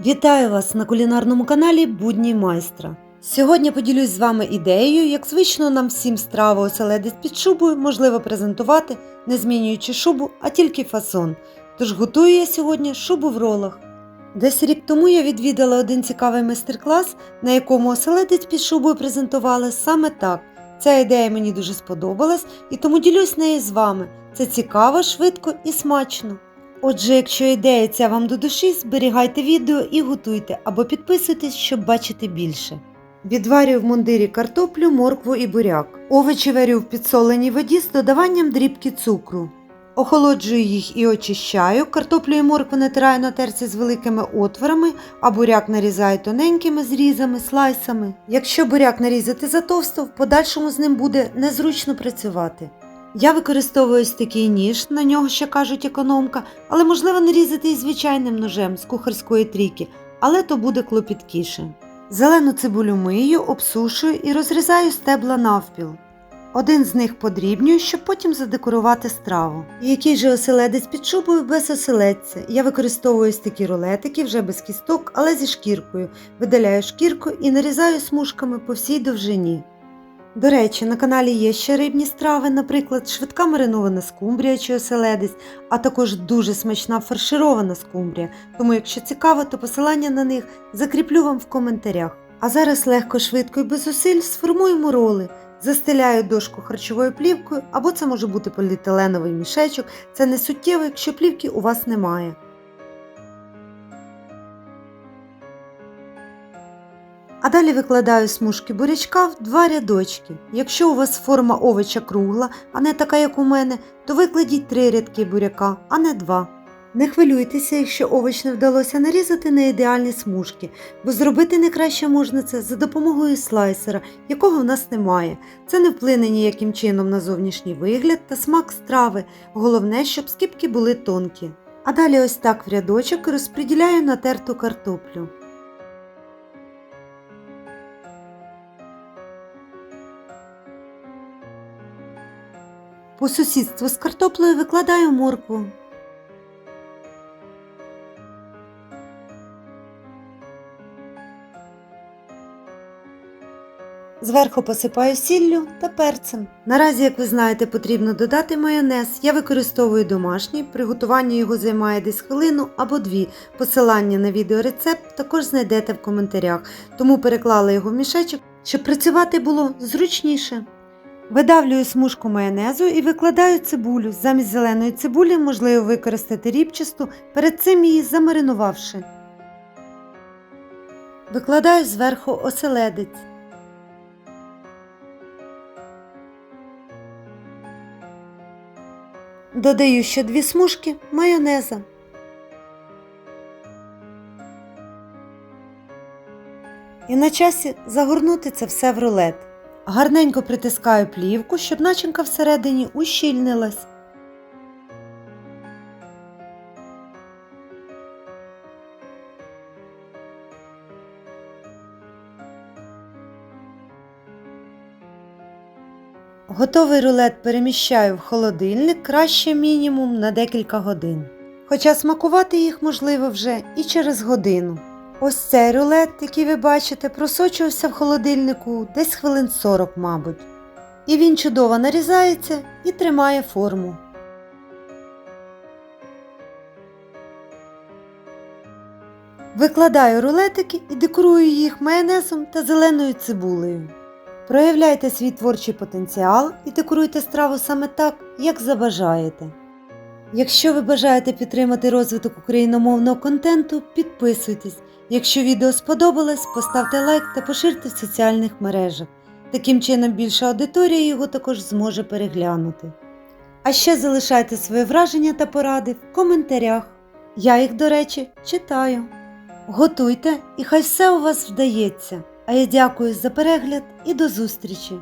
Вітаю вас на кулінарному каналі Будні майстра. Сьогодні поділюсь з вами ідеєю, як звично нам всім страву оселедець під шубою можливо презентувати, не змінюючи шубу, а тільки фасон. Тож готую я сьогодні шубу в ролах. Десь рік тому я відвідала один цікавий майстер-клас, на якому оселедець під шубою презентували саме так. Ця ідея мені дуже сподобалась і тому ділюсь нею з вами. Це цікаво, швидко і смачно. Отже, якщо ідея ця вам до душі, зберігайте відео і готуйте або підписуйтесь, щоб бачити більше. Відварюю в мундирі картоплю, моркву і буряк. Овочі варю в підсоленій воді з додаванням дрібки цукру. Охолоджую їх і очищаю. Картоплю і моркву натираю на терці з великими отворами, а буряк нарізаю тоненькими зрізами, слайсами. Якщо буряк нарізати затовсто, в подальшому з ним буде незручно працювати. Я використовую ось такий ніж, на нього ще кажуть економка, але можливо нарізати і звичайним ножем з кухарської трійки, але то буде клопіткіше. Зелену цибулю мию, обсушую і розрізаю стебла навпіл. Один з них подрібнюю, щоб потім задекорувати страву. Який же оселедець під шубою без оселедця? Я використовую ось такі рулетики вже без кісток, але зі шкіркою. Видаляю шкірку і нарізаю смужками по всій довжині. До речі, на каналі є ще рибні страви, наприклад, швидка маринована скумбрія чи оселедець, а також дуже смачна фарширована скумбрія. Тому, якщо цікаво, то посилання на них закріплю вам в коментарях. А зараз легко, швидко і без зусиль сформуємо роли. Застеляю дошку харчовою плівкою, або це може бути поліетиленовий мішечок. Це не суттєво, якщо плівки у вас немає. А далі викладаю смужки бурячка в два рядочки. Якщо у вас форма овоча кругла, а не така, як у мене, то викладіть три рядки буряка, а не два. Не хвилюйтеся, якщо овоч не вдалося нарізати на ідеальні смужки, бо зробити не краще можна це за допомогою слайсера, якого в нас немає. Це не вплине ніяким чином на зовнішній вигляд та смак страви. Головне, щоб скипки були тонкі. А далі ось так в рядочок розподіляю натерту картоплю. По сусідству з картоплею викладаю моркву. Зверху посипаю сіллю та перцем. Наразі, як ви знаєте, потрібно додати майонез. Я використовую домашній, приготування його займає десь хвилину або дві. Посилання на відеорецепт також знайдете в коментарях, тому переклала його в мішечок, щоб працювати було зручніше. Видавлюю смужку майонезу і викладаю цибулю. Замість зеленої цибулі можливо використати рібчасту, перед цим її замаринувавши. Викладаю зверху оселедець. Додаю ще дві смужки майонеза. І на часі загорнути це все в рулет. Гарненько притискаю плівку, щоб начинка всередині ущільнилась. Готовий рулет переміщаю в холодильник краще мінімум на декілька годин. Хоча смакувати їх можливо вже і через годину. Ось цей рулет, який ви бачите, просочувався в холодильнику десь хвилин 40, мабуть. І він чудово нарізається і тримає форму. Викладаю рулетики і декорую їх майонезом та зеленою цибулею. Проявляйте свій творчий потенціал і декоруйте страву саме так, як забажаєте. Якщо ви бажаєте підтримати розвиток україномовного контенту, підписуйтесь. Якщо відео сподобалось, поставте лайк та поширте в соціальних мережах. Таким чином більша аудиторія його також зможе переглянути. А ще залишайте свої враження та поради в коментарях. Я їх, до речі, читаю. Готуйте і хай все у вас вдається. А я дякую за перегляд і до зустрічі!